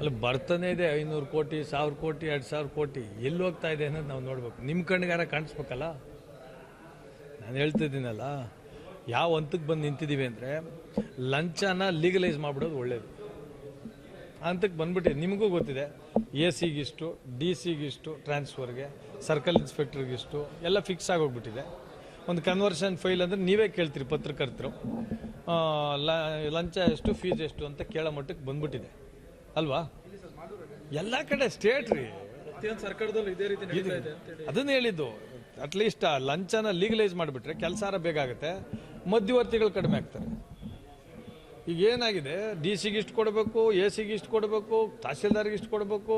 ಅಲ್ಲಿ ಬರ್ತಾನೆ ಇದೆ ಐನೂರು ಕೋಟಿ, ಸಾವಿರ ಕೋಟಿ, ಎರಡು ಸಾವಿರ ಕೋಟಿ. ಎಲ್ಲಿ ಹೋಗ್ತಾ ಇದೆ ಅನ್ನೋದು ನಾವು ನೋಡ್ಬೇಕು. ನಿಮ್ಮ ಕಣ್ಣಿಗಾರ ಕಾಣಿಸ್ಬೇಕಲ್ಲ? ನಾನು ಹೇಳ್ತಿದ್ದೀನಲ್ಲ, ಯಾವ ಹಂತಕ್ಕೆ ಬಂದು ನಿಂತಿದ್ದೀವಿ ಅಂದರೆ ಲಂಚನ ಲೀಗಲೈಸ್ ಮಾಡಿಬಿಡೋದು ಒಳ್ಳೇದು. ಹಂತಕ್ಕೆ ಬಂದ್ಬಿಟ್ಟಿದೆ ನಿಮಗೂ ಗೊತ್ತಿದೆ ಎ ಸಿಗಿಷ್ಟು ಡಿ ಸಿಗಿಷ್ಟು ಟ್ರಾನ್ಸ್ಫರ್ಗೆ ಸರ್ಕಲ್ ಇನ್ಸ್ಪೆಕ್ಟ್ರಿಗಿಷ್ಟು ಎಲ್ಲ ಫಿಕ್ಸ್ ಆಗೋಗ್ಬಿಟ್ಟಿದೆ. ಒಂದು ಕನ್ವರ್ಷನ್ ಫೈಲ್ ಅಂದರೆ ನೀವೇ ಕೇಳ್ತೀರಿ ಪತ್ರಕರ್ತರು. ಲಂಚ ಎಷ್ಟು ಫೀಸ್ ಎಷ್ಟು ಅಂತ ಕೇಳೋ ಮಟ್ಟಕ್ಕೆ ಬಂದ್ಬಿಟ್ಟಿದೆ. ಅಲ್ವಾ? ಎಲ್ಲ ಕಡೆ ಸ್ಟೇಟ್ ರೀ. ಸರ್ಕಾರದಲ್ಲೂ ಇದೇ ರೀತಿ ನಡೀತಾ ಇದೆ ಅಂತೇಳಿ ಅದನ್ನ ಹೇಳಿದ್ದು ಅಟ್ಲೀಸ್ಟ್ ಆ ಲಂಚನ ಲೀಗಲೈಸ್ ಮಾಡಿಬಿಟ್ರೆ ಕೆಲಸ ಬೇಗ ಆಗುತ್ತೆ ಮಧ್ಯವರ್ತಿಗಳು ಕಡಿಮೆ ಆಗ್ತಾರೆ. ಈಗ ಏನಾಗಿದೆ? ಡಿ ಸಿಗೆ ಇಷ್ಟು ಕೊಡಬೇಕು ಎ ಸಿಗೆ ಇಷ್ಟು ಕೊಡಬೇಕು ತಹಸೀಲ್ದಾರ್ಗೆ ಇಷ್ಟು ಕೊಡಬೇಕು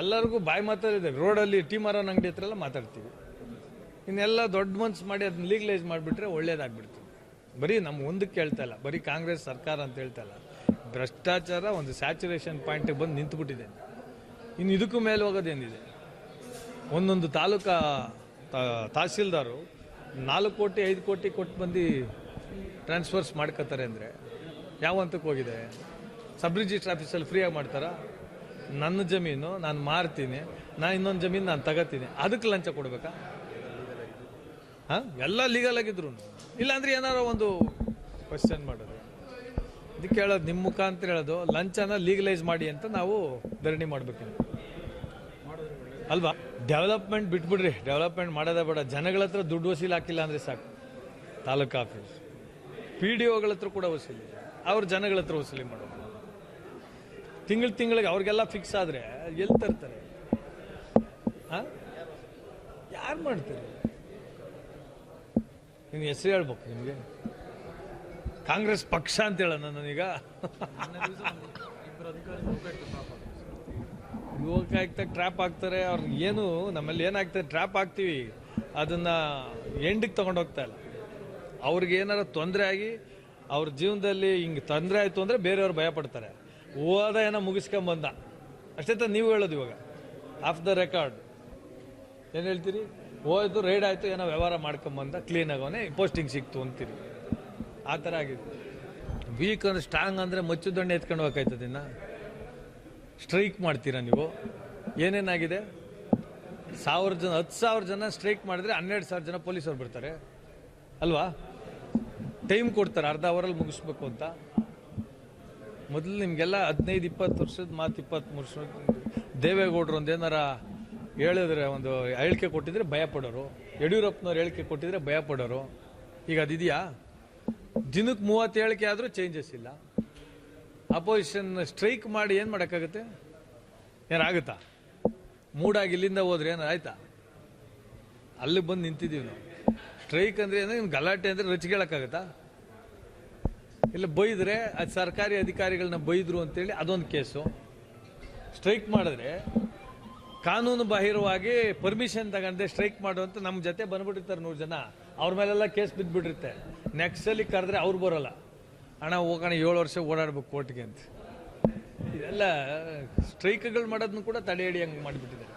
ಎಲ್ಲರಿಗೂ ಬಾಯಿ ಮಾತಾಡಿದೆ ರೋಡಲ್ಲಿ ಟೀ ಮಾರೋನ್ ಅಂಗಡಿ ಹತ್ರ ಎಲ್ಲ ಮಾತಾಡ್ತೀವಿ. ಇನ್ನೆಲ್ಲ ದೊಡ್ಡ ಮನ್ಸು ಮಾಡಿ ಅದನ್ನ ಲೀಗಲೈಸ್ ಮಾಡಿಬಿಟ್ರೆ ಒಳ್ಳೇದಾಗ್ಬಿಡ್ತೀವಿ ಬರೀ ನಮ್ಮ ಒಂದಕ್ಕೆ ಹೇಳ್ತಾ ಇಲ್ಲ ಬರೀ ಕಾಂಗ್ರೆಸ್ ಸರ್ಕಾರ ಅಂತ ಹೇಳ್ತಾ ಇಲ್ಲ. ಭ್ರಷ್ಟಾಚಾರ ಒಂದು ಸ್ಯಾಚುರೇಷನ್ ಪಾಯಿಂಟಿಗೆ ಬಂದು ನಿಂತುಬಿಟ್ಟಿದೆ. ಇನ್ನು ಇದಕ್ಕೂ ಮೇಲೆ ಹೋಗೋದೇನಿದೆ ಒಂದೊಂದು ತಾಲೂಕಾ ತಹಸೀಲ್ದಾರು ನಾಲ್ಕು ಕೋಟಿ, ಐದು ಕೋಟಿ ಕೊಟ್ಟು ಬಂದು ಟ್ರಾನ್ಸ್ಫರ್ಸ್ ಮಾಡ್ಕೋತಾರೆ ಅಂದರೆ ಯಾವ ಹಂತಕ್ಕೆ ಹೋಗಿದೆ? ಸಬ್ ರಿಜಿಸ್ಟ್ರ್ ಆಫೀಸಲ್ಲಿ ಫ್ರೀಯಾಗಿ ಮಾಡ್ತಾರಾ? ನನ್ನ ಜಮೀನು ನಾನು ಮಾರ್ತೀನಿ ನಾನು ಇನ್ನೊಂದು ಜಮೀನು ನಾನು ತಗೋತೀನಿ, ಅದಕ್ಕೆ ಲಂಚ ಕೊಡಬೇಕಾ? ಹಾಂ, ಎಲ್ಲ ಲೀಗಲ್ ಆಗಿದ್ರು ಇಲ್ಲಾಂದ್ರೆ ಏನಾರೋ ಒಂದು ಕ್ವಶನ್ ಮಾಡೋದು. ಇದಕ್ಕೆ ಹೇಳೋದು ನಿಮ್ಮ ಮುಖಾಂತರ ಹೇಳೋದು, ಲಂಚನ ಲೀಗಲೈಸ್ ಮಾಡಿ ಅಂತ ನಾವು ಧರಣಿ ಮಾಡಬೇಕು ಅಲ್ವಾ? ಡೆವಲಪ್ಮೆಂಟ್ ಬಿಟ್ಬಿಡ್ರಿ. ಡೆವಲಪ್ಮೆಂಟ್ ಮಾಡೋದೇ ಬೇಡ. ಜನಗಳ ಹತ್ರ ದುಡ್ಡು ವಸೂಲಿ ಹಾಕಿಲ್ಲ ಅಂದರೆ ಸಾಕು. ತಾಲೂಕು ಆಫೀಸ್ ಪಿ ಡಿ ಒಗಳ ಹತ್ರ ಕೂಡ ವಸೂಲಿ. ಅವ್ರ ಜನಗಳ ಹತ್ರ ವಸೂಲಿ ಮಾಡೋದು. ತಿಂಗಳು ತಿಂಗಳಿಗೆ ಅವ್ರಿಗೆಲ್ಲ ಫಿಕ್ಸ್ ಆದರೆ ಎಲ್ಲಿ ತರ್ತಾರೆ? ಹಾಂ? ಯಾರು ಮಾಡ್ತಾರೆ? ನಿನ್ನ ಹೆಸರು ಹೇಳ್ಬೇಕು ನಿಮಗೆ. ಕಾಂಗ್ರೆಸ್ ಪಕ್ಷ ಅಂತ ಹೇಳೋಣ ನಾನೀಗ ಯುವಕ ಲೋಕಾಯುಕ್ತ ಟ್ರ್ಯಾಪ್ ಆಗ್ತಾರೆ ಅವ್ರಿಗೆ ಏನು, ನಮ್ಮಲ್ಲಿ ಏನಾಗ್ತದೆ ಟ್ರ್ಯಾಪ್ ಆಗ್ತೀವಿ ಅದನ್ನ ಎಂಡಿಗೆ ತಗೊಂಡು ಹೋಗ್ತಾ ಇಲ್ಲ. ಅವ್ರಿಗೆ ಏನಾರ ತೊಂದರೆ ಆಗಿ, ಅವ್ರ ಜೀವನದಲ್ಲಿ ಹಿಂಗೆ ತೊಂದರೆ ಆಯಿತು ಅಂದರೆ ಬೇರೆಯವ್ರು ಭಯಪಡ್ತಾರೆ ಹೋದ ಏನೋ ಮುಗಿಸ್ಕೊಂಬಂದ ಅಷ್ಟೇ ತಾನೇ ನೀವು ಹೇಳೋದು ಇವಾಗ. ಆಫ್ ದ ರೆಕಾರ್ಡ್ ಏನು ಹೇಳ್ತೀರಿ? ಹೋಯ್ತು ರೈಡ್ ಆಯಿತು, ಏನೋ ವ್ಯವಹಾರ ಮಾಡ್ಕೊಂಬಂದ ಕ್ಲೀನ್ ಆಗೋನೆ ಪೋಸ್ಟಿಂಗ್ ಸಿಕ್ತು ಅಂತೀರಿ. ಆ ಥರ ಆಗಿದೆ. ವೀಕ್ ಅಂದರೆ ಸ್ಟ್ರಾಂಗ್ ಅಂದರೆ ಮಚ್ಚು ದೊಣ್ಣೆ ಎತ್ಕೊಂಡು ಹೋಗ್ತಾಯ್ತದ ಸ್ಟ್ರೈಕ್ ಮಾಡ್ತೀರಾ ನೀವು? ಏನೇನಾಗಿದೆ? ಸಾವಿರ ಜನ, ಹತ್ತು ಸಾವಿರ ಜನ ಸ್ಟ್ರೈಕ್ ಮಾಡಿದ್ರೆ ಹನ್ನೆರಡು ಸಾವಿರ ಜನ ಪೊಲೀಸರು ಬರ್ತಾರೆ. ಅಲ್ವಾ? ಟೈಮ್ ಕೊಡ್ತಾರೆ, ಅರ್ಧ ಅವರಲ್ಲಿ ಮುಗಿಸ್ಬೇಕು ಅಂತ. ಮೊದಲು ನಿಮಗೆಲ್ಲ ಹದಿನೈದು, ಇಪ್ಪತ್ತು ವರ್ಷದ ಮಾತು ಇಪ್ಪತ್ತ್ಮೂರು ವರ್ಷ ದೇವೇಗೌಡರು ಒಂದು ಏನಾರ ಹೇಳಿದ್ರೆ, ಒಂದು ಹೇಳಿಕೆ ಕೊಟ್ಟಿದ್ರೆ ಭಯಪಡೋರು. ಯಡಿಯೂರಪ್ಪನವ್ರು ಹೇಳಿಕೆ ಕೊಟ್ಟಿದ್ರೆ ಭಯಪಡೋರು. ಈಗ ಅದಿದೆಯಾ? ದಿನಕ್ಕೆ ಮೂವತ್ತು ಹೇಳಿಕೆ ಆದರೂ ಚೇಂಜಸ್ ಇಲ್ಲ. ಅಪೋಸಿಷನ್ ಸ್ಟ್ರೈಕ್ ಮಾಡಿ ಏನು ಮಾಡೋಕ್ಕಾಗುತ್ತೆ? ಏನಾಗುತ್ತಾ? ಮೂಡಾಗಿ ಇಲ್ಲಿಂದ ಹೋದ್ರೆ ಏನಾರು ಆಯ್ತಾ? ಅಲ್ಲಿ ಬಂದು ನಿಂತಿದ್ದೀವಿ ನಾವು. ಸ್ಟ್ರೈಕ್ ಅಂದರೆ ಏನು ಗಲಾಟೆ ಅಂದರೆ ರಚಿಗೇಳಕ್ಕಾಗತ್ತಾ ಇಲ್ಲ ಬೈದರೆ ಅದು ಸರ್ಕಾರಿ ಅಧಿಕಾರಿಗಳನ್ನ ಬೈದರು ಅಂತೇಳಿ ಅದೊಂದು ಕೇಸು ಸ್ಟ್ರೈಕ್ ಮಾಡಿದ್ರೆ ಕಾನೂನು ಬಾಹಿರವಾಗಿ ಪರ್ಮಿಷನ್ ತಗೊಂಡೆ ಸ್ಟ್ರೈಕ್ ಮಾಡುವಂತ ನಮ್ಮ ಜೊತೆ ಬಂದ್ಬಿಟ್ಟಿರ್ತಾರೆ ನೂರು ಜನ. ಅವ್ರ ಮೇಲೆಲ್ಲ ಕೇಸ್ ಬಿದ್ದುಬಿಟ್ಟಿರುತ್ತೆ ನೆಕ್ಸ್ಟ್ ಅಲ್ಲಿ ಕರೆದ್ರೆ ಅವ್ರು ಬರೋಲ್ಲ. ಹಣ ಹೋಗೋಣ, ಏಳು ವರ್ಷ ಓಡಾಡ್ಬೇಕು ಕೋರ್ಟ್ಗೆ ಅಂತ. ಇದೆಲ್ಲ ಸ್ಟ್ರೈಕ್ಗಳು ಮಾಡೋದನ್ನು ಕೂಡ ತಡೆ ಹಂಗೆ ಮಾಡಿಬಿಟ್ಟಿದ್ದಾರೆ.